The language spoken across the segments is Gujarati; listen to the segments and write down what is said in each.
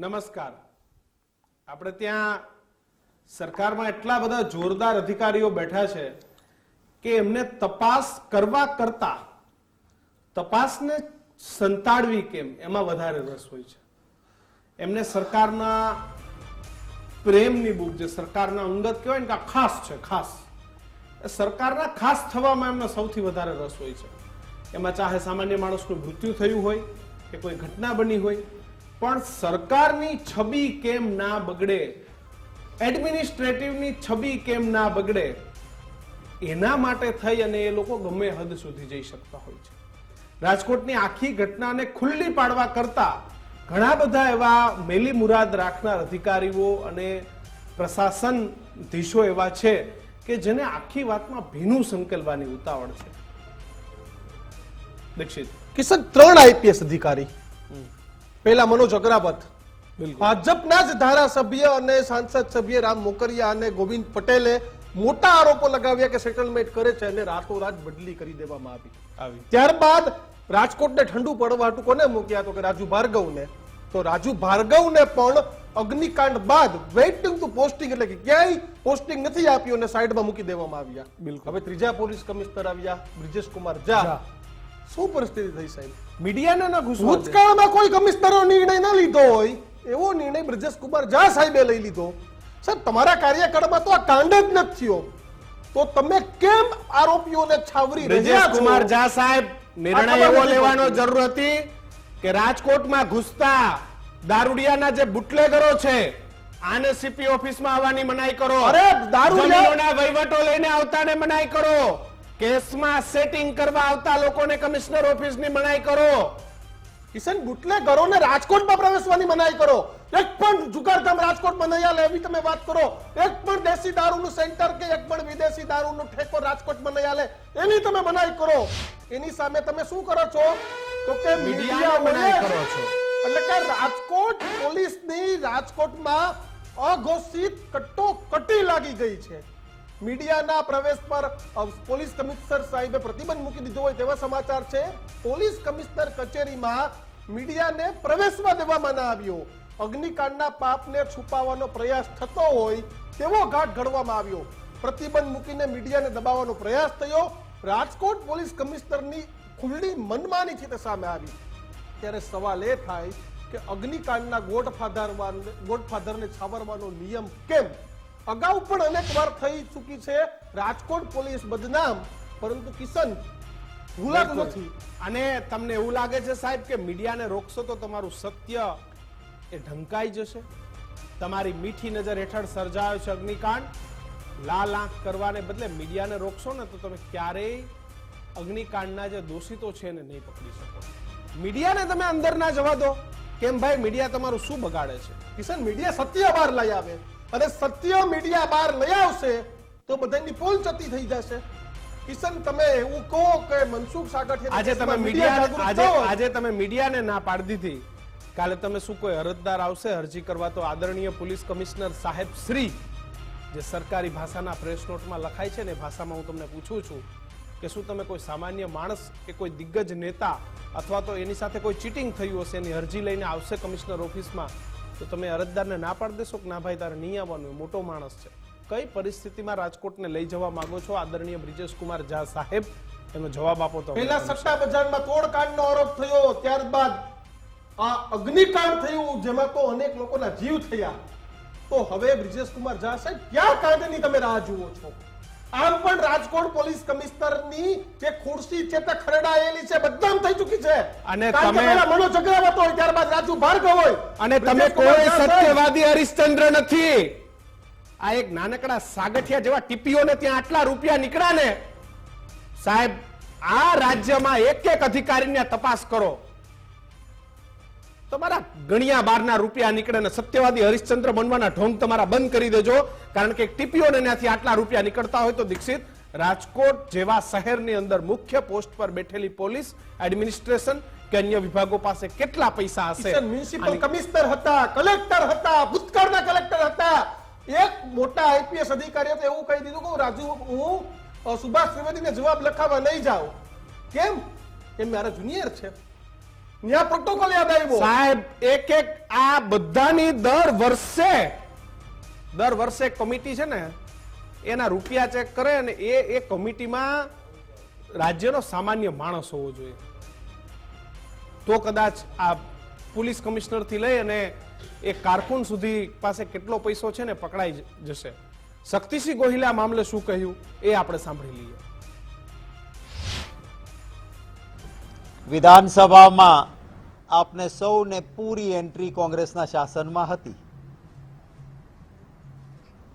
નમસ્કાર. આપણે ત્યાં સરકારમાં એટલા બધા જોરદાર અધિકારીઓ બેઠા છે કે એમને તપાસ કરવા કરતા તપાસને સંતાડવી કેમ? એમાં વધારે રસ હોય છે. એમને સરકારના પ્રેમની બુક જે સરકારના અંગત કહેવાય ને કે ખાસ છે, ખાસ. સરકારના ખાસ થવામાં એમને સૌથી વધારે રસ હોય છે. એમાં ચાહે સામાન્ય માણસનું મૃત્યુ થયું હોય કે કોઈ ઘટના બની હોય પણ સરકારની છબી કેમ ના બગડે? એડમિનિસ્ટ્રેટિવની છબી કેમ ના બગડે? એના માટે થઈ અને એ લોકો ગમે હદ સુધી જઈ શકતા હોય છે. રાજકોટની આખી ઘટનાને ખુલ્લી પાડવા કરતા ઘણા બધા એવા મેલી મુરાદ રાખનાર અધિકારીઓ અને પ્રશાસન ધીશો એવા છે કે જેને આખી વાતમાં ભીનું સંકેલવાની ઉતાવળ છે. દીક્ષિત. કિશન ત્રણ આઈપીએસ અધિકારી. પહેલા મનોજ અગ્રાવત. ભાજપના જ ધારાસભ્ય અને સાંસદ સભ્ય રામ મોકરિયા અને ગોવિંદ પટેલે મોટા આરોપો લગાવ્યા કે સેટલમેન્ટ કરે છે અને રાતોરાત બદલી કરી દેવામાં આવી. ત્યારબાદ રાજકોટને ઠંડુ પડવા કોને મૂક્યા તો કે રાજુ ભાર્ગવને? તો રાજુ ભાર્ગવને પણ અગ્નિકાંડ બાદ વેઇટિંગ ટુ પોસ્ટિંગ એટલે કે ક્યાંય પોસ્ટિંગ નથી આપ્યું અને સાઈડમાં મૂકી દેવામાં આવ્યા. બિલકુલ. હવે ત્રીજા પોલીસ કમિશનર આવ્યા. બ્રિજેશ કુમાર ઝા. શું પરિસ્થિતિ થઈ સાહેબ? મીડિયાને ના ઘૂસવા ભૂતકાળમાં કોઈ કમિશનરો નિર્ણય ના લીધો હોય એવો નિર્ણય બ્રજેશ કુમાર ઝા સાહેબે લઈ લીધો. સાહેબ તમારા કાર્યકાળમાં તો આ કાંડ જ નથી થયો. તો તમે કેમ આરોપીઓને છાવરી રહ્યા છો? કુમાર ઝા સાહેબ નિર્ણય એવો લેવાનો જરૂર હતી કે રાજકોટમાં ઘૂસતા દારૂડિયાના જે બુટલેગરો છે આને સીપી ઓફિસમાં આવવાની મનાઈ કરો. અરે, દારૂડિયાના વહીવટો લઈને આવતાને મનાઈ કરો. કેસમાં સેટિંગ કરવા આવતા લોકોને કમિશનર ઓફિસની મનાઈ કરો. કિશન બુટલેગરોને રાજકોટમાં પ્રવેશવાની મનાઈ કરો. એક પણ જુગારધામ રાજકોટમાં નહીં આલે એવી તમે વાત કરો. એક પણ દેશી દારૂનું સેન્ટર કે એક પણ વિદેશી દારૂનો ઠેકો રાજકોટમાં નહીં આલે એની તમે મનાઈ કરો. એની સામે તમે શું કરો છો? તો કે મીડિયાને મનાઈ કરો છો. એટલે કે રાજકોટ પોલીસની રાજકોટમાં અઘોષિત કટોકટી લાગી ગઈ છે. મીડિયાના પ્રવેશ પર પોલીસ કમિશનર સાહેબે પ્રતિબંધ મૂકી દીધો હોય તેવા સમાચાર છે. પોલીસ કમિશનર કચેરીમાં મીડિયાને પ્રવેશવા દેવામાં ના આવ્યો. અગ્નિકાંડના પાપને છુપાવવાનો પ્રયાસ થતો હોય તેવો ઘાટ ઘડવામાં આવ્યો. પ્રતિબંધ મૂકીને મીડિયાને દબાવવાનો પ્રયાસ થયો. રાજકોટ પોલીસ કમિશનરની ખુલ્લી મનમાનીથી તે સામે આવી. ત્યારે સવાલ એ થાય કે અગ્નિકાંડના ગોડફાધર ગોડફાધરને છાવરવાનો નિયમ કેમ? અગાઉ પણ અનેક વાર થઈ ચૂકી છે રાજકોટ પોલીસ બદનામ પરંતુ કિશન ભૂલક નથી. અને તમને એવું લાગે છે સાહેબ કે મીડિયાને રોકશો તો તમારું સત્ય એ ઢંકાઈ જશે? તમારી મીઠી નજર હેઠળ સર્જાયો છે અગ્નિકાંડ. લાલ આંખ કરવાને બદલે મીડિયાને રોકશો ને તો તમે ક્યારેય અગ્નિકાંડના જે દોષિતો છે એને નહીં પકડી શકો. મીડિયાને તમે અંદર ના જવા દો. કેમ ભાઈ મીડિયા તમારું શું બગાડે છે? કિશન મીડિયા સત્ય બહાર લઈ આવે. અને સત્ય મીડિયા બહાર લઈ આવશે તો બધાની પોલ ચતી થઈ જશે. કિશન તમે એવું કહો કે મનસુખ સાગઠિયા આજે તમે મીડિયા આજે આજે તમે મીડિયાને ના પાડી દીધી. કાલે તમે શું કોઈ અરજદાર આવશે અરજી કરવા તો આદરણીય પોલીસ કમિશનર સાહેબ શ્રી જે સરકારી ભાષાના પ્રેસ નોટમાં લખાય છે ને ભાષામાં હું તમને પૂછું છું કે શું તમે કોઈ સામાન્ય માણસ કે કોઈ દિગ્ગજ નેતા અથવા તો એની સાથે કોઈ ચીટિંગ થયું હશે એની અરજી લઈને આવશે કમિશનર ઓફિસમાં? તો તમે અરજદારને ના પાડી દેશો કે ના ભાઈ, તારે નહીં આવવાનું મોટો માણસ છે. કઈ પરિસ્થિતિમાં રાજકોટને લઈ જવા માંગો છો? આદરણીય બ્રિજેશ ઝા સાહેબ, એનો જવાબ આપો તો. પહેલા સટ્ટા બજારમાં તોડકાંડનો આરોપ થયો, ત્યારબાદ આ અગ્નિકાંડ થયું, જેમાં તો અનેક લોકોના જીવ થયા. તો હવે બ્રિજેશ કુમાર ઝા સાહેબ, ક્યાં કાંડની તમે રાહ જુઓ છો? આમ પણ રાજકોટ પોલીસ કમિશનરની જે ખુરશી છે તે ખરડાયેલી છે, બદનામ થઈ છે. અને તમે- મનોજ અગ્રવાલ હોય ત્યારબાદ રાજુ ભાર્ગવ હોય. અને તમે કોઈ સાહેબ, સત્યવાદી હરિશ્ચંદ્ર નથી. આ એક નાનકડા સાગઠિયા જેવા ટીપીઓને ત્યાં આટલા રૂપિયા નીકળ્યા ને? સાહેબ આ રાજ્યમાં એક એક અધિકારીને તપાસ કરો. તમારા ગણ્યા બારના રૂપિયા નીકળે ને સત્યવાદી હરિશ્ચંદ્ર બનવાના ઢોંગ તમારા બંધ કરી દેજો. કારણ કે ટીપીઓને ત્યાંથી આટલા રૂપિયા નીકળતા હોય તો દીક્ષિત રાજકોટ જેવા શહેરની અંદર મુખ્ય પોસ્ટ પર બેઠેલી પોલીસ એડમિનિસ્ટ્રેશન કે અન્ય વિભાગો પાસે કેટલા પૈસા હશે? મ્યુનિસિપલ કમિશનર હતા કલેક્ટર હતા ભૂતકાળના કલેક્ટર હતા. એક મોટા આઈપીએસ અધિકારીએ તો એવું કહી દીધું કે હું રાજુ હું સુભાષ ત્રિવેદીને જવાબ લખાવવા નહીં જાઉં. કેમ? એ મારા જુનિયર છે. ન્યા પ્રોટોકોલ યાદ આવ્યો. સાહેબ એક એક આ બધાની દર વર્ષે દર વર્ષે કમિટી છે ને એના રૂપિયા ચેક કરે અને એ એ કમિટીમાં રાજ્યનો સામાન્ય માણસ હોવો જોઈએ. તો કદાચ આ પોલીસ કમિશનરથી લઈ અને એ કારકુન સુધી પાસે કેટલો પૈસો છે ને પકડાઈ જશે. શક્તિસિંહ ગોહિલે આ મામલે શું કહ્યું એ આપણે સાંભળી લઈએ. વિધાનસભામાં આપને સૌને પૂરી એન્ટ્રી કોંગ્રેસના શાસનમાં હતી.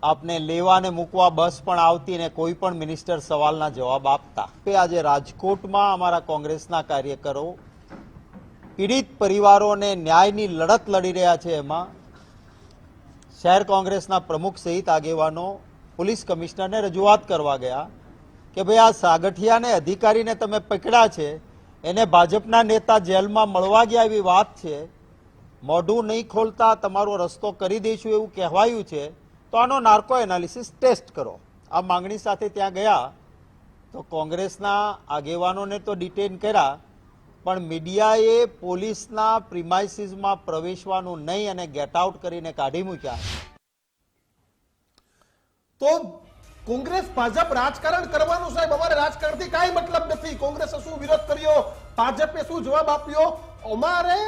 આપને લેવા ને મૂકવા બસ પણ આવતી ને કોઈ પણ મિનિસ્ટર સવાલના જવાબ આપતા. આજે રાજકોટમાં અમારા કોંગ્રેસના કાર્યકરો પીડિત પરિવારોને ન્યાયની લડત લડી રહ્યા છે એમાં શહેર કોંગ્રેસના પ્રમુખ સહિત આગેવાનો, પોલીસ કમિશનરને રજૂઆત કરવા ગયા કે ભાઈ આ સાગઠિયાને અધિકારીને તમે પકડ્યા છે, એને ભાજપના નેતા જેલમાં મળવા ગયા એવી વાત છે. મોઢું નહીં ખોલતા તમારો રસ્તો કરી દઈશું એવું કહેવાયું છે. તો આનો નાર્કો એનાલિસિસ ટેસ્ટ કરો. આ માંગણી સાથે ત્યાં ગયા તો કોંગ્રેસના આગેવાનોને તો ડિટેન કર્યા, પણ મીડિયાએ પોલીસના પ્રિમાઇસીસમાં પ્રવેશવાનું નહીં અને ગેટ આઉટ કરીને કાઢી મૂક્યા. તો કોંગ્રેસ ભાજપ રાજકારણ કરવાનું સાહેબ? અમારે રાજકારણથી કાંઈ મતલબ નથી. કોંગ્રેસે શું વિરોધ કર્યો? ભાજપે શું જવાબ આપ્યો? અમારે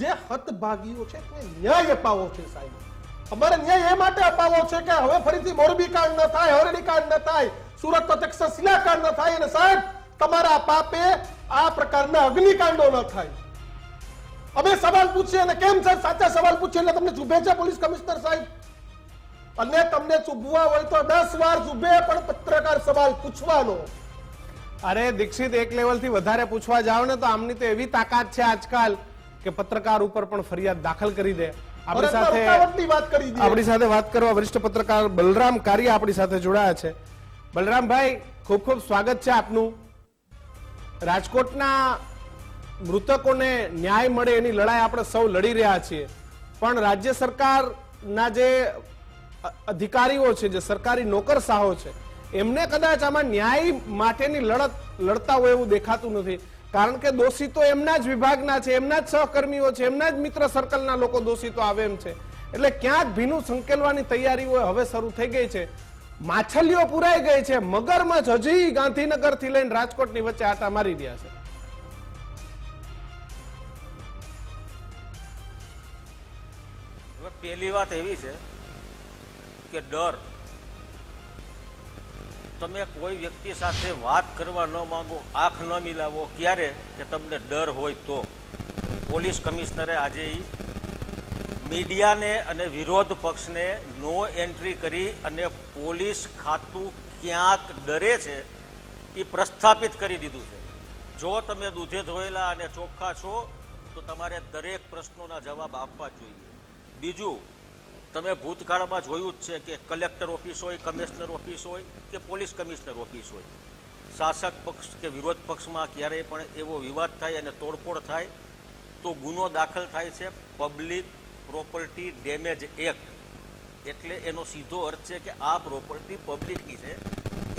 જે હતભાગીઓ છે તે ન્યાય અપાવો છે સાહેબ. અમારે ન્યાય એ માટે અપાવવો છે કે હવે ફરીથી મોરબી કાંડ ન થાય હરણી કાંડ ન થાય, સુરત શિલા કાંડ ન થાય અને સાહેબ, તમારા પાપે આ પ્રકારના અગ્નિકાંડો ન થાય. અમે સવાલ પૂછીએ અને કેમ સાહેબ? સાચા સવાલ પૂછીએ તમને ચૂભે છે પોલીસ કમિશનર સાહેબ. અને તમને ચૂભવા હોય તો દસ વાર ચૂભે પણ પત્રકાર સવાલ પૂછવાનો. અરે દીક્ષિત, એક લેવલથી વધારે પૂછવા જાવ ને તો આમની તો એવી તાકાત છે આજકાલ કે પત્રકાર ઉપર પણ ફરિયાદ દાખલ કરી દે. આપણી સાથે વાત કરી આપણી સાથે વાત કરવા વરિષ્ઠ પત્રકાર બલરામ કારિયા આપણી સાથે જોડાયા છે. બલરામભાઈ ખૂબ ખૂબ સ્વાગત છે આપનું. રાજકોટના મૃતકોને ન્યાય મળે એની લડાઈ આપણે સૌ લડી રહ્યા છીએ. પણ રાજ્ય સરકારના જે અધિકારીઓ છે જે સરકારી નોકરશાહો છે એમને કદાચ આમાં ન્યાય માટેની લડત લડતા હોય એવું દેખાતું નથી. કારણ કે દોષી તો એમના જ વિભાગના છે, એમના જ સહકર્મીઓ છે, એમના જ મિત્ર સર્કલના લોકો દોષી તો આવે એમ છે. એટલે ક્યાંક ભીનું સંકેલવાની તૈયારીઓ હવે શરૂ થઈ ગઈ છે. માછલીઓ પુરાઈ ગઈ છે મગરમચ્છ હજી ગાંધીનગરથી લઈને રાજકોટની વચ્ચે આટા મારી રહ્યા છે. પહેલી વાત એવી છે કે ડર તમે કોઈ વ્યક્તિ સાથે વાત કરવા ન માંગો, આંખ ન મિલાવો, ક્યારે? કે તમને ડર હોય તો. પોલીસ કમિશનરે આજે એ મીડિયાને અને વિરોધ પક્ષને નો એન્ટ્રી કરી અને પોલીસ ખાતું ક્યાંક ડરે છે એ પ્રસ્થાપિત કરી દીધું છે. જો તમે દૂધે ધોયેલા અને ચોખ્ખા છો, તો તમારે દરેક પ્રશ્નોના જવાબ આપવા જોઈએ. બીજું તમે ભૂતકાળમાં જોયું જ છે કે કલેક્ટર ઓફિસ હોય, કમિશનર ઓફિસ હોય કે પોલીસ કમિશનર ઓફિસ હોય. શાસક પક્ષ કે વિરોધ પક્ષમાં ક્યારેય પણ એવો વિવાદ થાય અને તોડફોડ થાય, તો ગુનો દાખલ થાય છે પબ્લિક પ્રોપર્ટી ડેમેજ એક્ટ. એટલે એનો સીધો અર્થ છે કે આ પ્રોપર્ટી પબ્લિકની છે,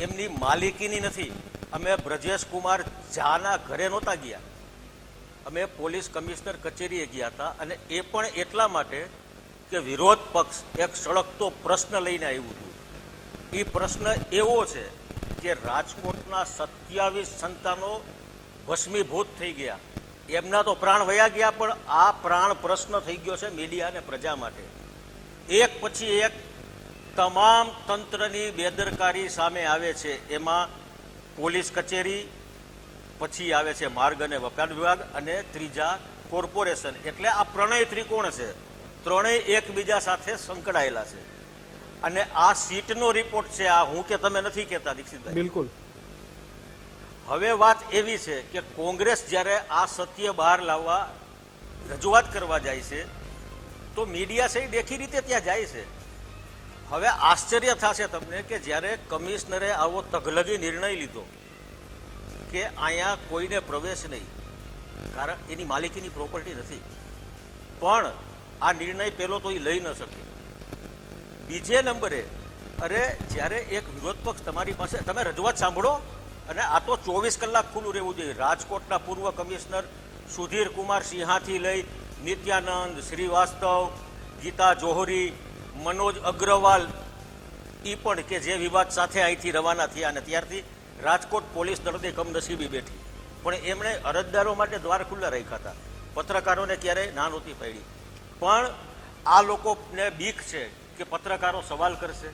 એમની માલિકીની નથી. અમે બ્રજેશ કુમાર ઝાના ઘરે નહોતા ગયા. અમે પોલીસ કમિશનર કચેરીએ ગયા હતા અને એ પણ એટલા માટે કે વિરોધ પક્ષ એક સળગતો પ્રશ્ન લઈને આવ્યું હતું. એ પ્રશ્ન એવો છે કે રાજકોટના સત્યાવીસ સંતાનો ભસ્મીભૂત થઈ ગયા. એમના તો પ્રાણ વયા ગયા, પણ આ પ્રાણ પ્રશ્ન થઈ ગયો છે મીડિયા અને પ્રજા માટે. એક પછી એક તમામ તંત્રની બેદરકારી સામે આવે છે. એમાં પોલીસ કચેરી, પછી આવે છે માર્ગ અને વકાલ વિભાગ અને ત્રીજા કોર્પોરેશન. એટલે આ પ્રણય ત્રિકોણ છે. ત્રણેય એકબીજા સાથે સંકળાયેલા છે. અને આ સીટનો રિપોર્ટ છે આ હું કે તમે નથી કહેતા દીક્ષિતભાઈ? બિલકુલ. હવે વાત એવી છે કે કોંગ્રેસ જ્યારે આ સત્ય બહાર લાવવા રજૂઆત કરવા જાય છે તો મીડિયા છે દેખી રીતે ત્યાં જાય છે. હવે આશ્ચર્ય થશે તમને કે જ્યારે કમિશનરે આવો તગલગી નિર્ણય લીધો કે અહીંયા કોઈને પ્રવેશ નહીં કારણ એની માલિકીની પ્રોપર્ટી નથી. પણ આ નિર્ણય પેલો તો એ લઈ ન શકે. બીજે નંબરે, અરે જ્યારે એક વિરોધ પક્ષ તમારી પાસે, તમે રજૂઆત સાંભળો, અને આ તો ચોવીસ કલાક ખુલ્લું રહેવું જોઈએ. રાજકોટના પૂર્વ કમિશનર સુધીર કુમાર સિંહાથી લઈ નિત્યાનંદ, શ્રીવાસ્તવ, ગીતા જોહરી, મનોજ અગ્રવાલ એ પણ કે જે વિવાદ સાથે અહીંથી રવાના થયા અને ત્યારથી રાજકોટ પોલીસ દળને કમનસીબી બેઠી. પણ એમણે અરજદારો માટે દ્વાર ખુલ્લા રાખ્યા હતા. પત્રકારોને ક્યારેય ના નહોતી પાડી. પણ આ લોકોને બીક છે કે પત્રકારો સવાલ કરશે.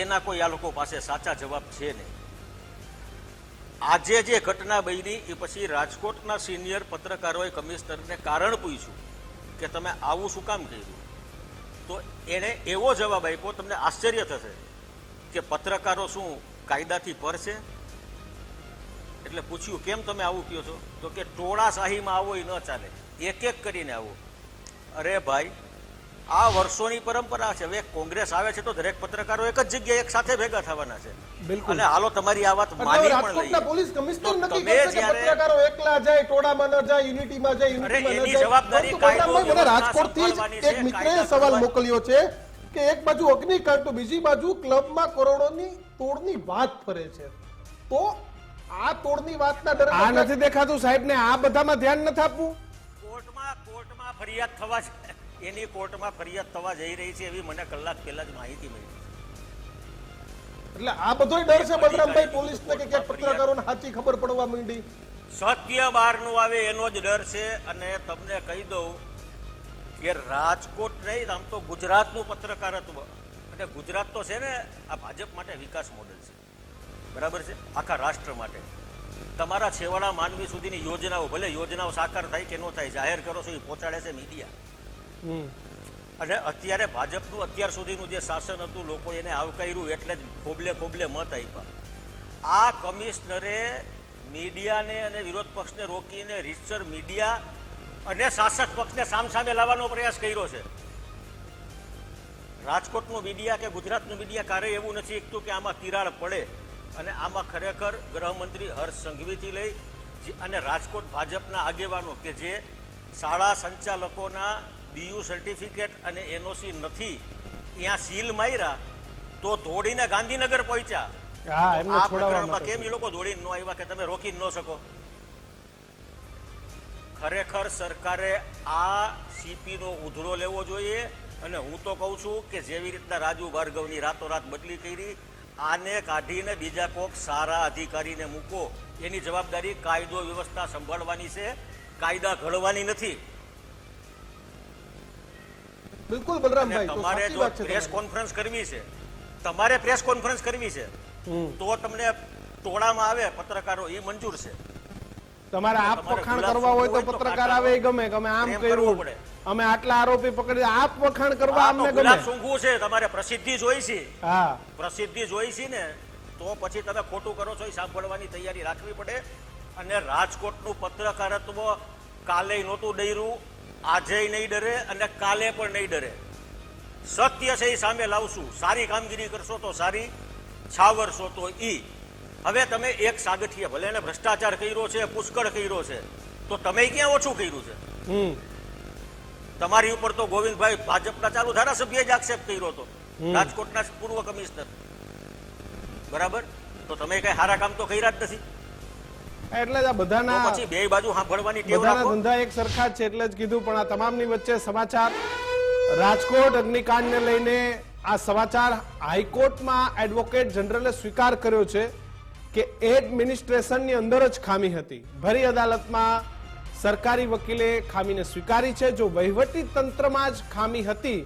એના કોઈ આ લોકો પાસે સાચા જવાબ છે નહીં. આજે જે ઘટના બની એ પછી રાજકોટના સિનિયર પત્રકારોએ કમિશનરને કારણ પૂછ્યું કે તમે આવું શું કામ કર્યું? તો એણે એવો જવાબ આપ્યો, તમને આશ્ચર્ય થશે, કે પત્રકારો શું કાયદાથી પર છે? એટલે પૂછ્યું, કેમ તમે આવું કહો છો? તો કે, ટોળાશાહીમાં આવો એ ન ચાલે. એક એક કરીને આવો. અરે ભાઈ આ વર્ષોની પરંપરા છે. હવે કોંગ્રેસ આવે છે તો દરેક પત્રકારો એક જ જગ્યાએ એક સાથે ભેગા થવાના છે. બિલકુલ. અને હાલો તમારી આ વાત માની પણ લઈએ. પોલીસ કમિશનર નક્કી તમે કરશે કે પત્રકારો એકલા જાય ટોળામાં ન જાય યુનિટીમાં જાય યુનિટીમાં ન જાય. જવાબદારી કાયદો મને રાજકોટથી એક મિત્રએ સવાલ મોકલ્યો છે કે એક બાજુ અગ્નિકાંડ તો બીજી બાજુ ક્લબમાં કરોડોની તોડની વાત ફરે છે. તો આ તોડની વાતના ડરે આ નથી દેખાતું. સાહેબ ને આ બધામાં ધ્યાન નથી આપવું. કોર્ટમાં ફરિયાદ થવા એની કોર્ટમાં ફરિયાદ થવા જઈ રહી છે એવી મને કલાક પહેલા જ માહિતી મળી. એટલે આ બધો ડર છે બલરામભાઈ પોલીસને કે ક્યાંક પત્રકારોને સાચી ખબર પડવા માંડી? સત્ય બહારનું આવે એનો જ ડર છે અને તમને કહી દઉં કે રાજકોટ નહીં આમ તો ગુજરાતનું પત્રકારત્વ. અને ગુજરાત તો છે ને આ ભાજપ માટે વિકાસ મોડેલ છે. બરાબર છે? આખા રાષ્ટ્ર માટે. તમારા છેવાડા માનવી સુધીની યોજનાઓ ભલે યોજનાઓ સાકાર થાય કે ન થાય જાહેર કરો છો એ પહોંચાડે છે મીડિયા અને અત્યારે ભાજપનું અત્યાર સુધીનું જે શાસન હતું લોકો એને આવકાર્યું એટલે જ ખોબલે ખોબલે મત આપ્યા. આ કમિશનરે મીડિયાને અને વિરોધ પક્ષને રોકીને રીતસર મીડિયા અને શાસક પક્ષને સામસામે લાવવાનો પ્રયાસ કર્યો છે. રાજકોટનું મીડિયા કે ગુજરાતનું મીડિયા ક્યારેય એવું નથી ઈચ્છતું કે આમાં તિરાડ પડે. અને આમાં ખરેખર ગૃહમંત્રી હર્ષ સંઘવીથી લઈ અને રાજકોટ ભાજપના આગેવાનો કે જે શાળા સંચાલકોના બીયુ સર્ટિફિકેટ અને એનઓસી નથી ત્યાં સીલ માર્યા તો દોડીને ગાંધીનગર પહોંચ્યા. આ પ્રકરણમાં કેમ એ લોકો દોડીને ન આવ્યા કે તમે રોકી ન શકો? ખરેખર સરકારે આ સીપીનો ઉધરો લેવો જોઈએ અને હું તો કહું છું કે જેવી રીતના રાજુ ભાર્ગવની રાતોરાત બદલી કરી આને કાઢીને બીજા કોક સારા અધિકારીને મૂકો. એની જવાબદારી કાયદો વ્યવસ્થા સંભાળવાની છે. કાયદા ઘડવાની નથી. બિલકુલ બલરામભાઈ તમારે જો પ્રેસ કોન્ફરન્સ કરવી છે તમારે પ્રેસ કોન્ફરન્સ કરવી છે તો તમને ટોળામાં આવે પત્રકારો એ મંજૂર છે. તમારે આપ વખાણ કરવા હોય તો પત્રકાર આવે એ ગમે કે આમ કર્યું પડે. અમે આટલા આરોપી પકડી આપ વખાણ કરવા અમને ગમે. સૂંઘવું છે તમારે પ્રસિદ્ધિ જોઈ છે. હા. પ્રસિદ્ધિ જોઈ છે ને તો પછી તમે ખોટું કરો છો એ સાંભળવાની તૈયારી રાખવી પડે. અને રાજકોટનું પત્રકારત્વ કાલે નહોતું ડર્યું આજે નહીં ડરે અને કાલે પણ નહીં ડરે. સત્ય છે એ સામે લાવશું. સારી કામગીરી કરશો તો સારી છાવરશો તો ઈ. હવે તમે એક સાગઠીએ ભલે એને ભ્રષ્ટાચાર કર્યો છે પુષ્કળ કર્યો છે તો તમે ક્યાં ઓછું કર્યું છે? તમારી ઉપર તો ગોવિંદભાઈ ભાજપના ચાલુ ધારાસભ્ય જ આક્ષેપ કર્યો હતો. રાજકોટના પૂર્વ કમિશનર. બરાબર? તો તમે કઈ સારા કામ તો કર્યા જ નથી. એટલે જ આ બધાના પછી બે બાજુ સાંભળવાની ટેવ રાખો. ધંધા એક સરખા છે એટલે જ કીધું પણ આ તમામની વચ્ચે સમાચાર. રાજકોટ અગ્નિકાંડને લઈને આ સમાચાર હાઈકોર્ટમાં એડવોકેટ જનરલે સ્વીકાર કર્યો છે કે એડમિનિસ્ટ્રેશનની અંદર જ ખામી હતી. ભરી અદાલતમાં સરકારી વકીલે ખામીને સ્વીકારી છે. જો વહીવટી તંત્રમાં જ ખામી હતી,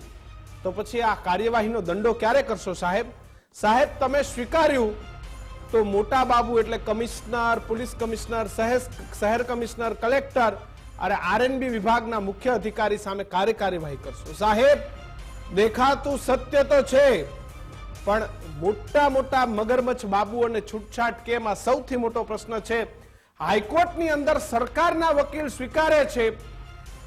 તો પછી આ કાર્યવાહીનો દંડો ક્યારે કરશો સાહેબ? સાહેબ, તમે સ્વીકાર્યું તો મોટા બાબુ એટલે કમિશનર, પોલીસ કમિશનર, શહેર કમિશનર, કલેક્ટર અને આરએનબી વિભાગના મુખ્ય અધિકારી સામે કાર્ય કાર્યવાહી કરશો. સાહેબ, દેખાતું સત્ય તો છે, પણ મોટા મોટા મગરમચ્છ બાબુ અને છૂટછાટ કેમ? આ સૌથી મોટો પ્રશ્ન છે. હાઈકોર્ટની અંદર સરકારના વકીલ સ્વીકારે છે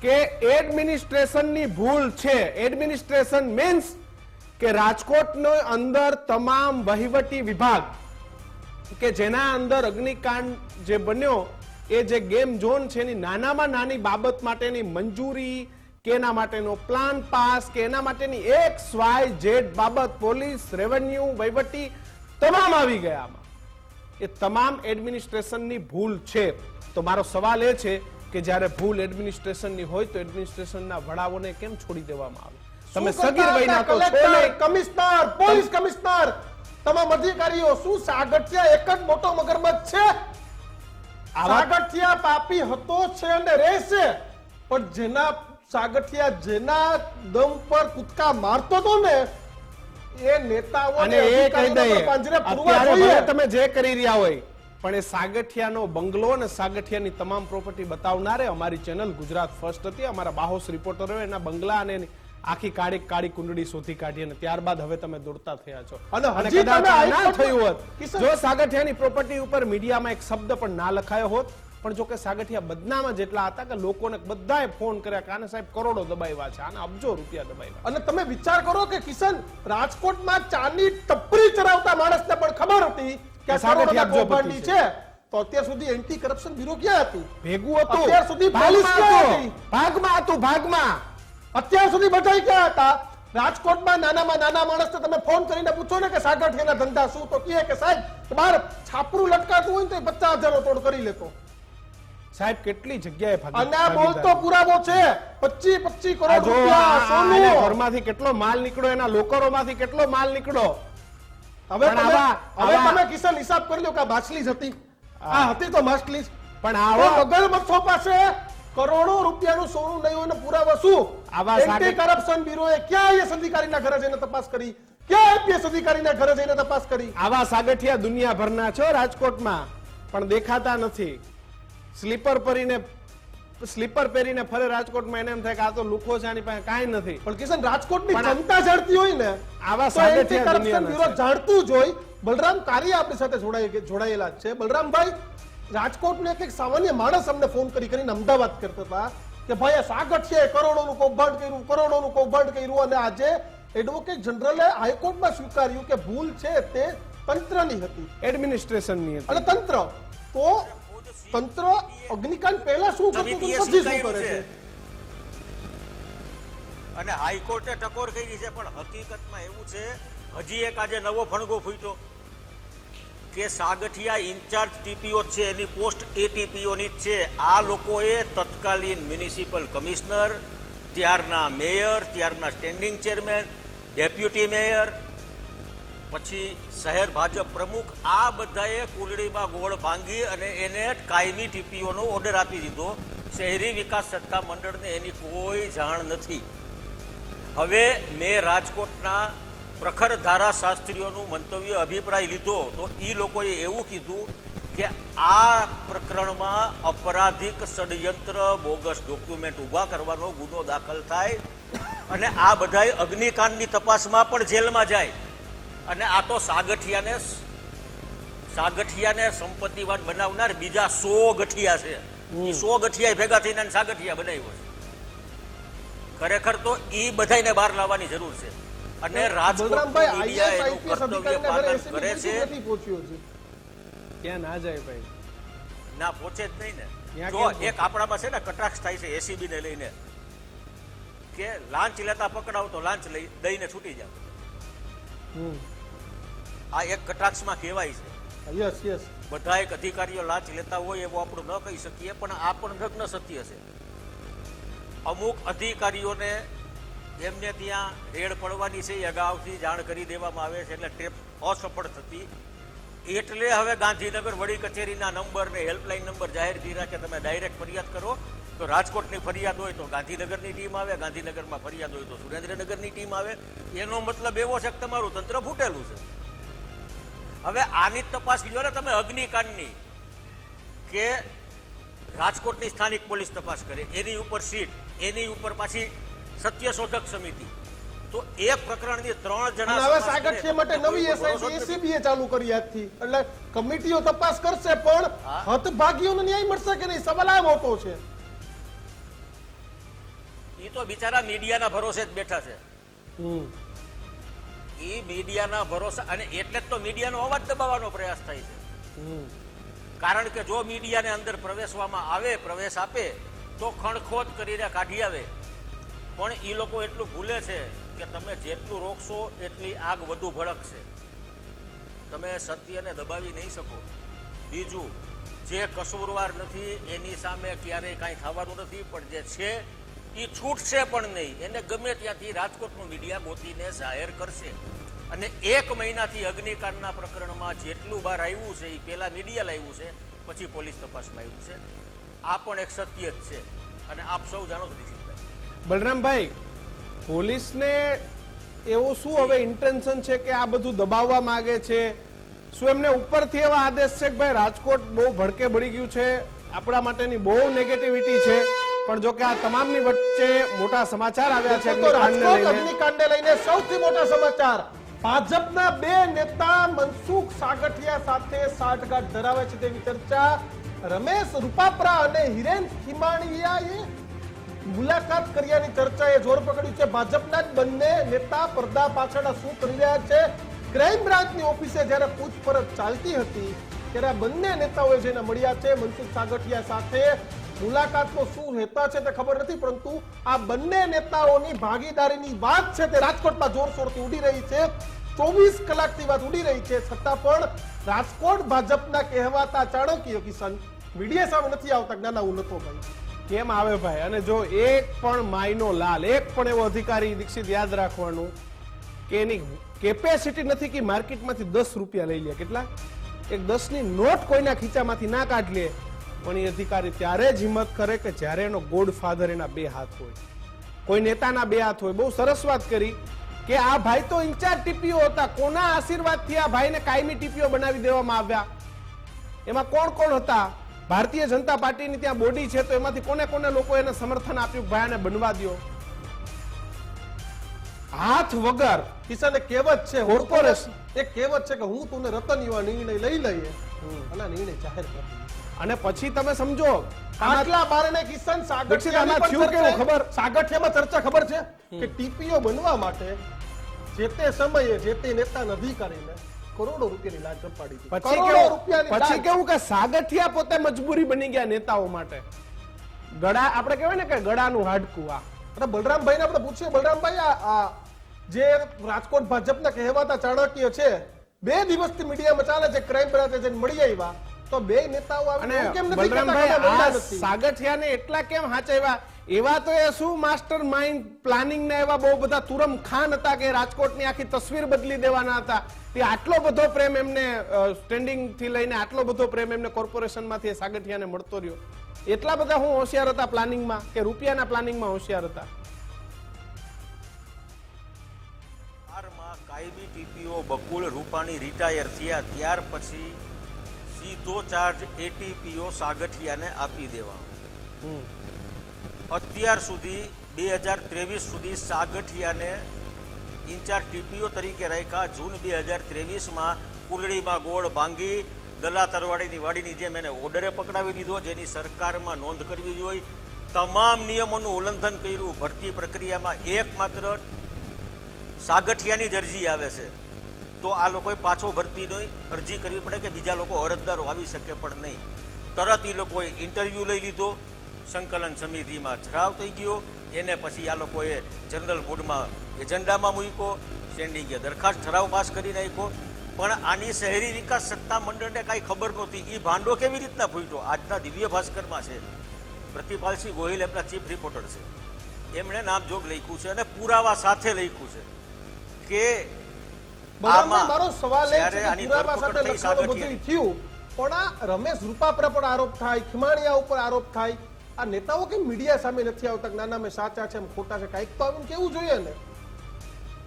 કે એડમિનિસ્ટ્રેશનની ભૂલ છે. એડમિનિસ્ટ્રેશન મીન્સ કે રાજકોટનો અંદર તમામ વહીવટી વિભાગ કે જેના અંદર અગ્નિકાંડ જે બન્યો, એ જે ગેમ ઝોન છે એની નાનામાં નાની બાબત માટેની મંજૂરી, કે એના માટેનો પ્લાન પાસ, કે એના માટેની એક્સ વાય ઝેડ બાબત પોલીસ, રેવન્યુ, વહીવટી તમામ આવી ગયા એ તમામ એડમિનિસ્ટ્રેશનની ભૂલ છે. તો મારો સવાલ એ છે કે જ્યારે ભૂલ એડમિનિસ્ટ્રેશનની હોય તો એડમિનિસ્ટ્રેશનના વડાઓને કેમ છોડી દેવામાં આવે? તમે સગીર વયના તો. કમિશનર પોલીસ કમિશનર તમામ અધિકારીઓ શું સાગઠિયા એક જ મોટો મગરમચ્છ છે? સાગઠિયા પાપી હતો છે અને રહેશે. પણ જેના સાગઠિયા જેના દમ પર કૂદકા મારતો હતો ને એ નેતાઓ અને એ કહી દઈએ અત્યારે ભલે તમે જે કરી રહ્યા હોય પણ એ સાગઠિયાનો બંગલો અને સાગઠિયાની તમામ પ્રોપર્ટી બતાવનારે અમારી ચેનલ ગુજરાત ફર્સ્ટ હતી. અમારા બાહોસ રિપોર્ટરો એના બંગલા અને આખી કાળી કાળી કુંડળી શોધી કાઢી અને ત્યારબાદ હવે તમે દોડતા થયા છો. અને કદાચ ના થયું હોત. જો સાગઠિયાની પ્રોપર્ટી ઉપર મીડિયામાં એક શબ્દ પણ ના લખાયો હોત પણ જોકે સાગઠિયા બદનામાં જેટલા હતા કે લોકોને બધાએ ફોન કર્યા કે આને સાહેબ કરોડો દબાવ્યા છે આને અબજો રૂપિયા દબાવ્યા. અને તમે વિચાર કરો કે કિશન રાજકોટમાં ચાની ટપરી ચરાવતા માણસને પણ ખબર હતી કે સાગઠિયા છે. તો અત્યાર સુધી એન્ટી કરપ્શન બ્યુરો ક્યાં હતું? ભેગું હતું. અત્યાર સુધી ભાગમાં હતું. ભાગમાં અત્યાર સુધી બધા ક્યાં હતા? રાજકોટમાં નાનામાં નાના માણસને તમે ફોન કરીને પૂછો ને કે સાગઠિયાના ધંધા શું? તો કહે કે સાહેબ તમારે છાપરું લટકાતું હોય ને તો પચાસ હજારો તોડ કરી લેતો. સાહેબ કેટલી જગ્યાએ અને આ બોલતો પુરાવો છે. 25 25 કરોડ રૂપિયા સોનું. ઘરમાંથી કેટલો માલ નીકળ્યો એના લોકરોમાંથી કેટલો માલ નીકળ્યો? હવે તમે હવે તમે કિશન હિસાબ કરી લો કે માછલી હતી. આ હતી તો માછલી પણ આવો મગર પાસે કરોડો રૂપિયાનું સોનું નહીં હોય ને પુરાવા શું? આવા એન્ટી કરપ્શન બ્યુરોએ ક્યાં આઈએસ અધિકારીના ઘરે જઈને તપાસ કરી? ક્યાં આઈપીએસ અધિકારીના ઘરે જઈને તપાસ કરી? આવા સાગઠિયા દુનિયાભરના છો રાજકોટમાં પણ દેખાતા નથી. સ્લીપર પહેરીને સ્લીપર પહેરીને ફરે રાજકોટમાં એને એમ થાય કે આ તો લુખો છે આની પાસે કાંઈ નથી. પણ કિશન રાજકોટની જનતા જાણતી હોય ને આવા કરપ્શન બ્યુરો જાણતું જ હોય. બલરામ કારી આપણી સાથે જોડાઈ જોડાયેલા છે. બલરામભાઈ રાજકોટનો એક એક સામાન્ય માણસ અમને ફોન કરી કરીને અમદાવાદ કરતા હતા કે ભાઈ આ સાગઠ છે કરોડોનું કૌભાંડ કર્યું કરોડોનું કૌભાંડ કર્યું અને આજે એડવોકેટ જનરલે હાઈકોર્ટમાં સ્વીકાર્યું કે ભૂલ છે તે તંત્રની હતી. એડમિનિસ્ટ્રેશનની હતી. અને તંત્ર તો તંત્ર અગ્નિકાંડ પહેલા શું કરતું હતું પછી શું કરે છે. અને હાઈકોર્ટે ટકોર કરી છે પણ હકીકતમાં એવું છે હજી એક આજે નવો ફણગો ફૂટ્યો કે સાગઠિયા ઇન્ચાર્જ ટીપીઓ છે એની પોસ્ટ એટીપીઓની જ છે આ લોકોએ તત્કાલીન મ્યુનિસિપલ કમિશનર ત્યારના મેયર ત્યારના સ્ટેન્ડિંગ ચેરમેન ડેપ્યુટી મેયર પછી શહેર ભાજપ પ્રમુખ આ બધાએ કુલડીમાં ગોળ ભાંગી અને એને કાયમી ટીપીઓનો ઓર્ડર આપી દીધો. શહેરી વિકાસ સત્તા મંડળને એની કોઈ જાણ નથી. હવે મેં રાજકોટના પ્રખર ધારાશાસ્ત્રીઓનું મંતવ્ય અભિપ્રાય લીધો તો એ લોકોએ એવું કીધું કે આ પ્રકરણમાં અપરાધિક ષડયંત્ર, બોગસ ડોક્યુમેન્ટ ઊભા કરવાનો ગુનો દાખલ થાય અને આ બધાય અગ્નિકાંડની તપાસમાં પણ જેલમાં જાય. અને આ તો સાગઠિયાને સાગઠિયાને સંપત્તિવાન બનાવનાર બીજા સો ગઠિયા છે. સો ગઠિયા ભેગા થઈને સાગઠિયા બનાવ્યો છે ખરેખર તો એ બધાને બહાર લાવવાની જરૂર છે. અને રાજકોટ મીડિયા એનું કર્તવ્ય પાલન કરે છે. ત્યાં ના જાય ભાઈ? ના પહોંચે જ નહીં ને. જો એક આપણામાં છે ને કટાક્ષ થાય છે એસીબી ને લઈને કે લાંચ લેતા પકડાવ તો લાંચ લઈ દઈને છૂટી જાવ આ એક કટાક્ષમાં કહેવાય છે. યસ યસ બધા એક અધિકારીઓ લાંચ લેતા હોય એવું આપણું ન કહી શકીએ પણ આ પણ નગ્ન સત્ય છે. અમુક અધિકારીઓને એમને ત્યાં રેડ પડવાની છે એ અગાઉથી જાણ કરી દેવામાં આવે છે એટલે ટેપ અસફળ થતી. એટલે હવે ગાંધીનગર વડી કચેરીના નંબર ને હેલ્પલાઇન નંબર જાહેર કર્યા કે તમે ડાયરેક્ટ ફરિયાદ કરો. તો રાજકોટની ફરિયાદ હોય તો ગાંધીનગરની ટીમ આવે ગાંધીનગરમાં ફરિયાદ હોય તો સુરેન્દ્રનગરની ટીમ આવે. એનો મતલબ એવો છે કે તમારું તંત્ર ફૂટેલું છે. હવે આની તપાસ લ્યો ને તમે અગ્નિકાંડની કે રાજકોટની સ્થાનિક પોલીસ તપાસ કરે એની ઉપર સીટ એની ઉપર પાછી સત્યશોધક સમિતિ. તો એક પ્રકરણની ત્રણ જણા હવે સાગર છે માટે નવી એસઆઈટી નથી. ચાલુ કરી આજથી. એટલે કમિટીઓ તપાસ કરશે પણ. હતભાગીઓને ન્યાય મળશે કે નહીં? સવાલ આ મોટો છે. ઈ તો બિચારા મીડિયાના ભરોસે જ બેઠા છે. એ મીડિયાના ભરોસા અને એટલે જ તો મીડિયાનો અવાજ દબાવવાનો પ્રયાસ થાય છે. કારણ કે જો મીડિયાને અંદર પ્રવેશવામાં આવે પ્રવેશ આપે તો ખણખોદ કરીને કાઢી આવે. પણ એ લોકો એટલું ભૂલે છે કે તમે જેટલું રોકશો એટલી આગ વધુ ભડકશે. તમે સત્યને દબાવી નહીં શકો. બીજું જે કસૂરવાર નથી એની સામે ક્યારેય કાંઈ થવાનું નથી પણ જે છે એ છૂટશે પણ નહીં. એને ગમે ત્યાંથી રાજકોટનું મીડિયા ગોતીને જાહેર કરશે. અને એક મહિનાથી અગ્નિકાંડના પ્રકરણમાં જેટલું બહાર આવ્યું છે એ પહેલાં મીડિયા લાવ્યું છે, પછી પોલીસ તપાસમાં આવ્યું છે. આ પણ એક સત્ય જ છે. અને આપ સૌ જાણો છો બલરામભાઈ, પોલીસને એવું શું હવે ઇન્ટેન્શન છે કે આ બધું દબાવવા માંગે છે? શું એમને ઉપરથી એવા આદેશ છે કે ભાઈ રાજકોટ બહુ ભડકે ભળી ગયું છે? આપણા માટેની બહુ નેગેટિવિટી છે. પણ જો કે આ તમામની વચ્ચે મોટા સમાચાર આવ્યા છે અગ્નિકાંડને લઈને. લઈને સૌથી મોટા સમાચાર. ભાજપના બે નેતા મનસુખ સાગઠિયા સાથે સાઠગાંઠ ધરાવે છે તેવી ચર્ચા. રમેશ રૂપાપરા અને હિરેન ખીમાણીયાએ મુલાકાત કર્યાની ચર્ચાએ જોર પકડ્યું છે. ભાજપના જ બંને નેતા પડદા પાછળ શું કરી રહ્યા છે? ક્રાઇમ બ્રાન્ચની ઓફિસે જ્યારે પૂછપરછ ચાલતી હતી ત્યારે બંને નેતાઓએ જેને મળ્યા છે મનસુખ સાગઠિયા સાથે મુલાકાતનો શું હેતા છે તે ખબર નથી, પરંતુ આ બંને નેતાઓની ભાગીદારીની વાત છે તે રાજકોટમાં જોરશોરથી ઉડી રહી છે. ચોવીસ કલાકથી વાત ઉડી રહી છે, છતાં પણ રાજકોટ ભાજપના કહેવાતા ચાણક્ય કિશન મીડિયા સામે નથી આવતા જ્ઞાના હું ભાઈ. કેમ આવે ભાઈ? અને જો એક પણ માયનો લાલ, એક પણ એવો અધિકારી દીક્ષિત યાદ રાખવાનું કે એની કેપેસિટી નથી કે માર્કેટમાંથી દસ રૂપિયા લઈ લે, કેટલા? એક દસની નોટ કોઈના ખીચામાંથી ના કાઢ લે. પણ એ અધિકારી ત્યારે જ હિંમત કરે કે જ્યારે એનો ગોડ ફાધર એના બે હાથ હોય. કોઈ નેતાના બે હાથ હોય. બહુ સરસ વાત કરી કે આ ભાઈ તો ઇન્ચાર્જ ટીપીઓ હતા. કોના આશીર્વાદથી આ ભાઈને કાયમી ટીપીઓ બનાવી દેવામાં આવ્યા? એમાં કોણ કોણ હતા? ભારતીય જનતા પાર્ટીની ત્યાં બોડી છે તો એમાંથી કોને કોને લોકો એને સમર્થન આપ્યું? ભાઈને બનવા દ્યો. હાથ વગર કિશન કેવત કહેવત છે કોર્પોરેશન એ એક કહેવત છે કે હું તુને રતન એવા નિર્ણય લઈ લઈએ. અને નિર્ણય જાહેર કરી. અને પછી તમે સમજો આટલા બારણે કિશન સાગઠિયાની પણ ચર્ચા- ખબર? સાગઠિયામાં ચર્ચા ખબર છે? કે ટીપીઓ બનવા માટે જે તે સમયે જે તે નેતા અધિકારીને કરોડો રૂપિયાની લાંચ અપાડી હતી. કરોડો રૂપિયાની પછી કેવું કે સાગઠિયા પોતે મજબૂરી બની ગયા નેતાઓ માટે? ગળા આપણે કહેવાય ને કે ગળાનું હાડકું આ. બલરામભાઈને આપણે પૂછીએ. બલરામભાઈ આ જે રાજકોટ ભાજપના કહેવાતા ચાણક્ય છે બે દિવસથી મીડિયામાં ચાલે છે ક્રાઇમ બ્રાન્ચે જઈને મળી આવ્યા. તો બે નેતાઓ અને કેમ નથી આ સાગઠિયાને એટલા કેમ હાચવ્યા? એવા તો એ શું માસ્ટર માઇન્ડ પ્લાનિંગ ને એવા બહુ બધા તુરમ ખાન હતા કે રાજકોટની આખી તસવીર બદલી દેવાના હતા. તે આટલો બધો પ્રેમ એમને સ્ટેન્ડિંગથી લઈને આટલો બધો પ્રેમ એમને કોર્પોરેશનમાંથી સાગઠિયાને મળતો રહ્યો. એટલા બધા હું હોશિયાર હતા પ્લાનિંગમાં કે રૂપિયાના પ્લાનિંગમાં હોશિયાર હતા. કાયમી ટીપીઓ બકુલ રૂપાણી રિટાયર થયા ત્યાર પછી સીધો ચાર્જ એટીપીઓ સાગઠિયાને આપી દેવાનો અત્યાર સુધી બે હજાર ત્રેવીસ સુધી સાગઠિયાને ઇન્ચાર્જ ટીપીઓ તરીકે રાખ્યા. જૂન બે હજાર ત્રેવીસમાં કુલડીમાં ગોળ ભાંગી દલા તરવાડીની વાડીની જેમ એને ઓર્ડરે પકડાવી દીધો જેની સરકારમાં નોંધ કરવી જોઈએ. તમામ નિયમોનું ઉલ્લંઘન કર્યું. ભરતી પ્રક્રિયામાં એકમાત્ર સાગઠિયાની જ અરજી આવે છે. તો આ લોકોએ પાછો ભરતીની અરજી કરવી પડે કે બીજા લોકો અરજદારો આવી શકે પણ નહીં. તરત એ લોકોએ ઇન્ટરવ્યૂ લઈ લીધો. સંકલન સમિતિમાં ઠરાવ થઈ ગયો. એને પછી આ લોકોએ જનરલ બોર્ડમાં એજન્ડામાં મૂક્યો. સ્ટેન્ડિંગે દરખાસ્ત ઠરાવ પાસ કરી નાખ્યો. પણ આની શહેરી વિકાસ સત્તા મંડળને કાંઈ ખબર નહોતી. એ ભાંડો કેવી રીતના ફૂટ્યો? આજના દિવ્ય ભાસ્કરમાં છે. પ્રતિપાલસિંહ ગોહિલ એમના ચીફ રિપોર્ટર છે. એમણે નામજોગ લખ્યું છે અને પુરાવા સાથે લખ્યું છે કે મારો સવાલ એ છે કે પુરાવા સાથે લખાણો થયું પણ આ રમેશ રૂપા પર આરોપ થાય ખીમાણીયા ઉપર આરોપ થાય. આ નેતાઓ કે મીડિયા સામે નથી આવતા? ના ના સાચા છે એમ ખોટા છે કાંઈક તો આવીને કેવું જોઈએ ને?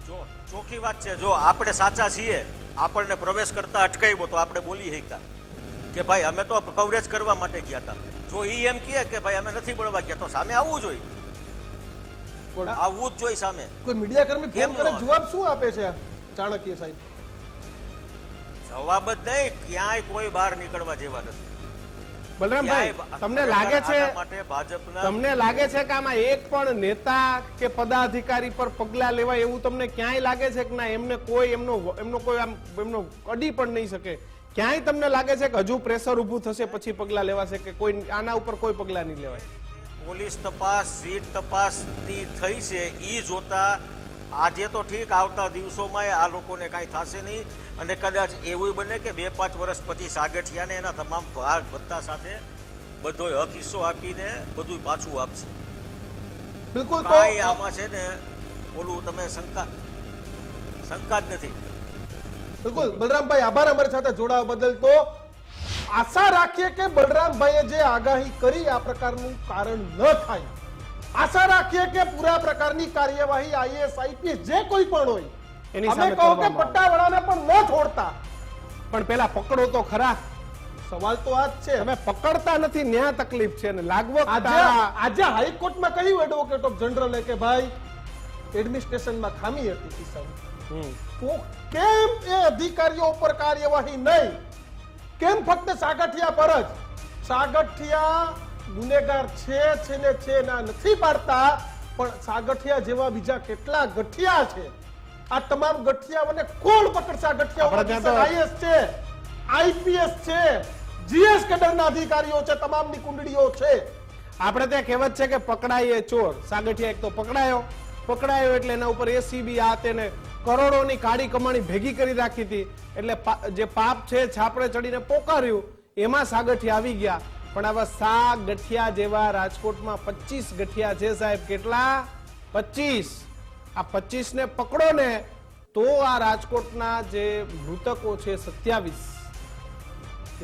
જો ચોખ્ખી વાત છે જો આપણે સાચા છીએ આપણને પ્રવેશ કરતા અટકાવ્યો તો આપણે બોલી શકતા કે ભાઈ અમે તો કવરેજ કરવા માટે ગયા હતા. જો એ એમ કહે કે ભાઈ અમે નથી બળવા ગયા તો સામે આવવું જોઈએ. પણ આવવું જ જોઈએ સામે. કોઈ મીડિયા કર્મી કેમ ફોન કરે જવાબ શું આપે છે? ચાણક્ય સાહેબ. જવાબ જ નહીં ક્યાંય કોઈ બહાર નીકળવા જેવા નથી. બલરામભાઈ તમને લાગે છે માટે ભાજપના તમને લાગે છે કે આમાં એક પણ નેતા કે પદાધિકારી પર પગલા લેવાય એવું તમને ક્યાંય લાગે છે કે ના એમને કોઈ એમનો એમનો કોઈ આમ એમનો અડી પણ નહીં શકે? ક્યાંય તમને લાગે છે કે હજુ પ્રેશર ઊભું થશે પછી પગલા લેવાશે કે કોઈ આના ઉપર કોઈ પગલા નહીં લેવાય? પોલીસ તપાસ સીટ તપાસ થઈ છે. એ જોતા આજે તો ઠીક આવતા દિવસોમાં આ લોકોને કાંઈ થશે નહીં. અને કદાચ એવું બને કે બે પાંચ વર્ષ પછી સાગઠિયાને એના તમામ ભાગ ભત્તા સાથે બધો હક હિસ્સો આપીને બધું પાછું આપશે. બિલકુલ કાંઈ આમાં છે ને ઓલું તમે શંકા શંકા જ નથી. બિલકુલ બલરામભાઈ આભાર અમારી સાથે જોડાવા બદલ. તો આશા રાખીએ કે બલરામભાઈએ જે આગાહી કરી આ પ્રકારનું કારણ ન થાય. આશા રાખીએ કે પૂરા પ્રકારની કાર્યવાહી આઈએસ આઈપીએસ જે કોઈ પણ હોય એની સામે કહો કે. પટ્ટાવાળાને પણ ન છોડતા પણ પેલા પકડો તો ખરા. સવાલ તો આ જ છે. તમે પકડતા નથી ન્યા તકલીફ છે અને લાગવક આજે હાઈકોર્ટમાં કહ્યું એડવોકેટ ઓફ જનરલે કે ભાઈ એડમિનિસ્ટ્રેશનમાં ખામી હતી કિસાન. તો કેમ એ અધિકારીઓ ઉપર કાર્યવાહી નહીં? કેમ ફક્ત સાગઠિયા પર જ? સાગઠિયા ગુનેગાર છે છે ને છે ના નથી પાડતા પણ સાગઠિયા જેવા બીજા કેટલા ગઠિયા છે? આ તમામ ગઠિયાઓને કોણ પકડશે? આપણે ત્યાં તો- ગઠિયાઓ આઈએસ છે આઈપીએસ છે જીએસ કેડરના અધિકારીઓ છે તમામની કુંડળીઓ છે. આપણે ત્યાં કહેવત છે કે પકડાઈએ ચોર. સાગઠિયા એક તો પકડાયો. પકડાયો એટલે એના ઉપર એસીબી આ તેને કરોડોની કાળી કમાણી ભેગી કરી રાખી હતી. એટલે જે પાપ છે છાપડે ચડીને પોકાર્યું એમાં સાગઠિયા આવી ગયા. પણ આવા સા ગઠિયા જેવા રાજકોટમાં પચીસ ગઠિયા છે સાહેબ. કેટલા? પચીસ. આ પચીસ ને પકડો ને તો આ રાજકોટના જે મૃતકો છે સત્યાવીસ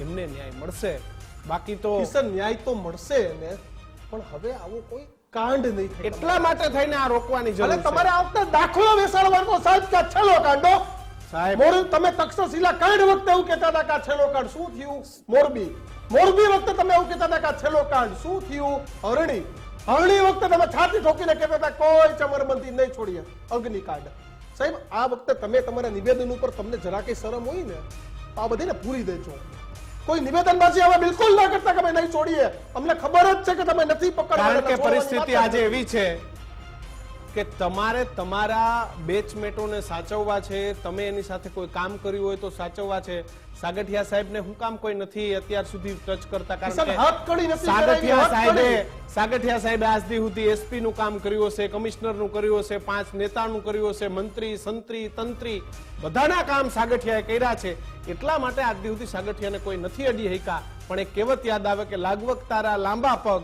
એમને ન્યાય મળશે. બાકી તો ન્યાય તો મળશે ને પણ હવે આવો કોઈ કાંડ નહીં એટલા માટે થઈને આ રોકવાની જરૂર છે. તમારે આવતા દાખલો બેસાડવાનો સાહેબ કે છેલ્લો કાંડો. સાહેબ. મોરબી તમે તક્ષશિલા કાંડ વખતે એવું કહેતા હતા કે છેલ્લો કાંડ શું થયું? મોરબી. મોરબી વખતે તમે એવું કહેતા હતા કે છેલ્લો કાંડ શું થયું? હરણી. હરણી વખતે તમે છાતી ઠોકીને કહેતા હતા કોઈ ચમરબંધી નહીં છોડીએ અગ્નિકાંડ સાહેબ આ વખતે તમે તમારા નિવેદન ઉપર તમને જરા કઈ શરમ હોય ને તો આ બધીને પૂરી દેજો. કોઈ નિવેદનબાજી હવે બિલકુલ ના કરતા કે અમે નહીં છોડીએ. અમને ખબર જ છે કે તમે નથી કારણ કે પરિસ્થિતિ આજે એવી છે કે તમારે તમારા બેચમેટોને સાચવવા છે તમે એની સાથે કોઈ કામ કર્યું હોય તો સાચવવા છે. સાગઠિયા સાહેબને હું કામ કોઈ નથી અત્યાર સુધી ટચ કરતા કારણ કે સાગઠિયા સાહેબે સાગઠિયા સાહેબે આજથી સુધી એસપી નું કામ કર્યું હશે કમિશનરનું કર્યું હશે પાંચ નેતાનું કર્યું હશે મંત્રી સંત્રી તંત્રી બધાના કામ સાગઠિયાએ કર્યા છે. એટલા માટે આજ દી સુધી સાગઠિયાને કોઈ નથી અડી હૈકા પણ એ કહેવત યાદ આવે કે લાગવક તારા લાંબા પગ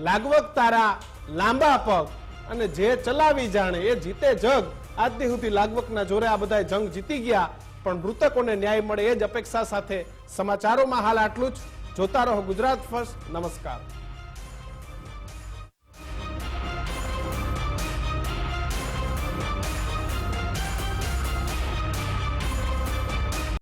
લાગવક તારા લાંબા પગ. અને જે ચલાવી જાણે એ જીતે જગ. આજની સુધી લાગવકના જોરે આ બધા જંગ જીતી ગયા, પણ મૃતકોને ન્યાય મળે એ જ અપેક્ષા સાથે સમાચારોમાં હાલ આટલું જ. જોતા રહો ગુજરાત ફર્સ્ટ. નમસ્કાર.